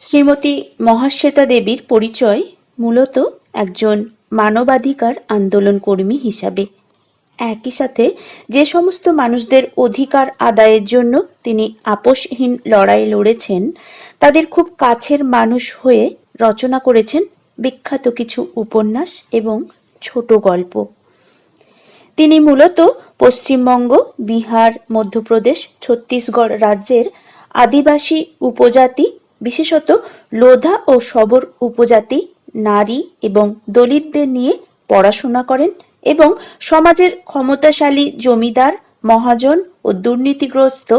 শ্রীমতী মহাশ্বেতা দেবীর পরিচয় মূলত একজন মানবাধিকার আন্দোলন কর্মী হিসাবে। একই সাথে যে সমস্ত মানুষদের অধিকার আদায়ের জন্য তিনি আপোষহীন লড়াই লড়েছেন, তাদের খুব কাছের মানুষ হয়ে রচনা করেছেন বিখ্যাত কিছু উপন্যাস এবং ছোট গল্প। তিনি মূলত পশ্চিমবঙ্গ, বিহার, মধ্যপ্রদেশ, ছত্তিশগড় রাজ্যের আদিবাসী উপজাতি বিশেষত লোধা ও সবর উপজাতি, নারী এবং দলিতদের নিয়ে পড়াশোনা করেন এবং সমাজের ক্ষমতাশালী জমিদার, মহাজন ও দুর্নীতিগ্রস্ত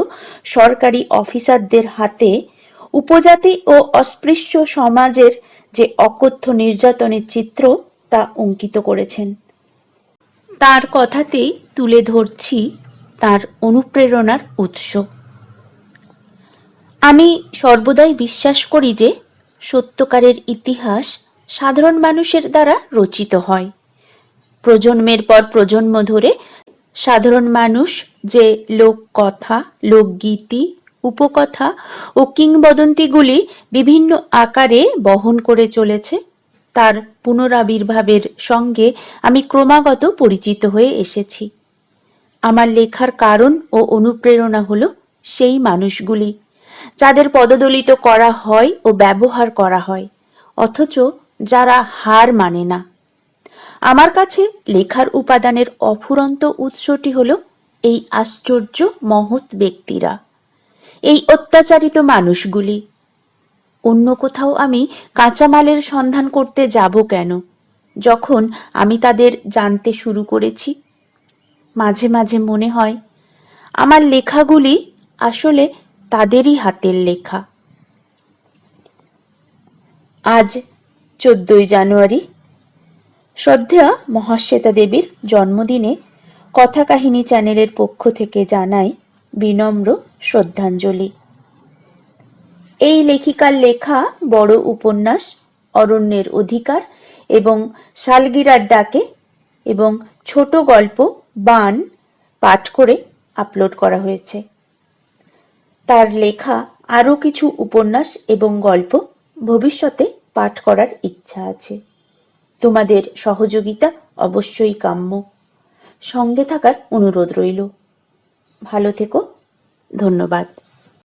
সরকারি অফিসারদের হাতে উপজাতি ও অস্পৃশ্য সমাজের যে অকথ্য নির্যাতনের চিত্র তা অঙ্কিত করেছেন। তার কথাতেই তুলে ধরছি তার অনুপ্রেরণার উৎস। আমি সর্বদাই বিশ্বাস করি যে সত্যকারের ইতিহাস সাধারণ মানুষের দ্বারা রচিত হয়। প্রজন্মের পর প্রজন্ম ধরে সাধারণ মানুষ যে লোককথা, লোকগীতি, উপকথা ও কিংবদন্তিগুলি বিভিন্ন আকারে বহন করে চলেছে, তার পুনরাবির্ভাবের সঙ্গে আমি ক্রমাগত পরিচিত হয়ে এসেছি। আমার লেখার কারণ ও অনুপ্রেরণা হলো সেই মানুষগুলি। যাদের পদদলিত করা হয় ও ব্যবহার করা হয়, অথচ যারা হার মানে না। আমার কাছে লেখার উপাদানের অফুরন্ত উৎসটি হল এই আশ্চর্য মহৎ ব্যক্তিরা, এই অত্যাচারিত মানুষগুলি। অন্য কোথাও আমি কাঁচামালের সন্ধান করতে যাব কেন, যখন আমি তাদের জানতে শুরু করেছি? মাঝে মাঝে মনে হয়, আমার লেখাগুলি আসলে তাদেরই হাতের লেখা। আজ চোদ্দই জানুয়ারি। শ্রদ্ধেয়া মহাশ্বেতা দেবীর জন্মদিনে কথা কাহিনী চ্যানেলের পক্ষ থেকে জানাই বিনম্র শ্রদ্ধাঞ্জলি। এই লেখিকার লেখা বড় উপন্যাস, অরণ্যের অধিকার এবং শালগিরার ডাকে এবং ছোট গল্প, বান পাঠ করে আপলোড করা হয়েছে। তার লেখা, আরও কিছু উপন্যাস এবং গল্প ভবিষ্যতে পাঠ করার ইচ্ছা আছে। তোমাদের সহযোগিতা অবশ্যই কাম্য। সঙ্গে থাকার অনুরোধ রইল। ভালো থেকো। ধন্যবাদ।